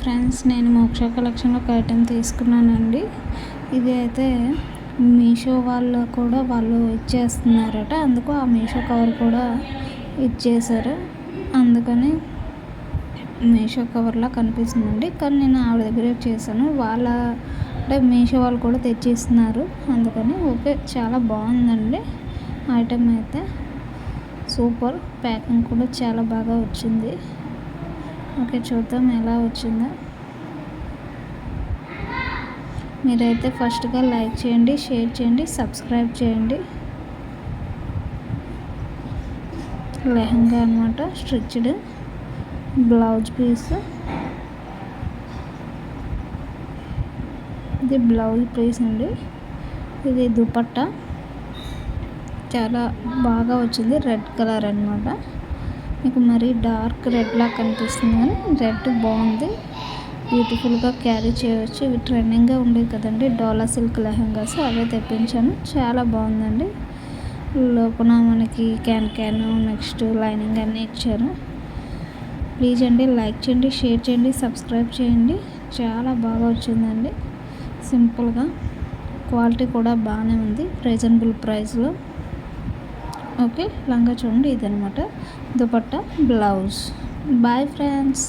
Friends నేను మోక్ష కలెక్షన్లో ఒక ఐటెం తీసుకున్నానండి. ఇది అయితే మీషో వాళ్ళు కూడా వాళ్ళు ఇచ్చేస్తున్నారట. అందుకు ఆ మీషో కవర్ కూడా ఇచ్చేసారు అందుకని మీషో కవర్లా కనిపిస్తుందండి. కానీ నేను ఆవిడ దగ్గర చేశాను. వాళ్ళ అంటే మీషో వాళ్ళు కూడా తెచ్చిస్తున్నారు. అందుకని ఓకే చాలా బాగుందండి. ఐటెం అయితే సూపర్. ప్యాకింగ్ కూడా చాలా బాగా వచ్చింది. ఓకే చూద్దాం ఎలా వచ్చిందో. మీరైతే ఫస్ట్గా లైక్ చేయండి షేర్ చేయండి సబ్స్క్రైబ్ చేయండి. లెహంగా అనమాట స్ట్రిచ్డ్ బ్లౌజ్ పీస్. ఇది బ్లౌజ్ పీస్ అండి ఇది దుపట్టా. చాలా బాగా వచ్చింది రెడ్ కలర్ అనమాట మీకు మరీ డార్క్ రెడ్లా కనిపిస్తుంది కానీ రెడ్ బాగుంది. బ్యూటిఫుల్గా క్యారీ చేయవచ్చు ఇవి ట్రెండింగ్గా ఉండేవి కదండి. డోలా సిల్క్ లెహంగాస్ అవే తెప్పించాను. చాలా బాగుందండి. లోపల మనకి క్యాన్ క్యాన్ నెక్స్ట్ లైనింగ్ అన్నీ ఇచ్చారు. ప్లీజ్ అండి లైక్ చేయండి షేర్ చేయండి సబ్స్క్రైబ్ చేయండి. చాలా బాగా వచ్చిందండి. సింపుల్గా క్వాలిటీ కూడా బాగానే ఉంది. రీజనబుల్ ప్రైస్లో ఓకే లంగా చూడండి ఇదనమాట దుపట్టా బ్లౌజ్. Bye friends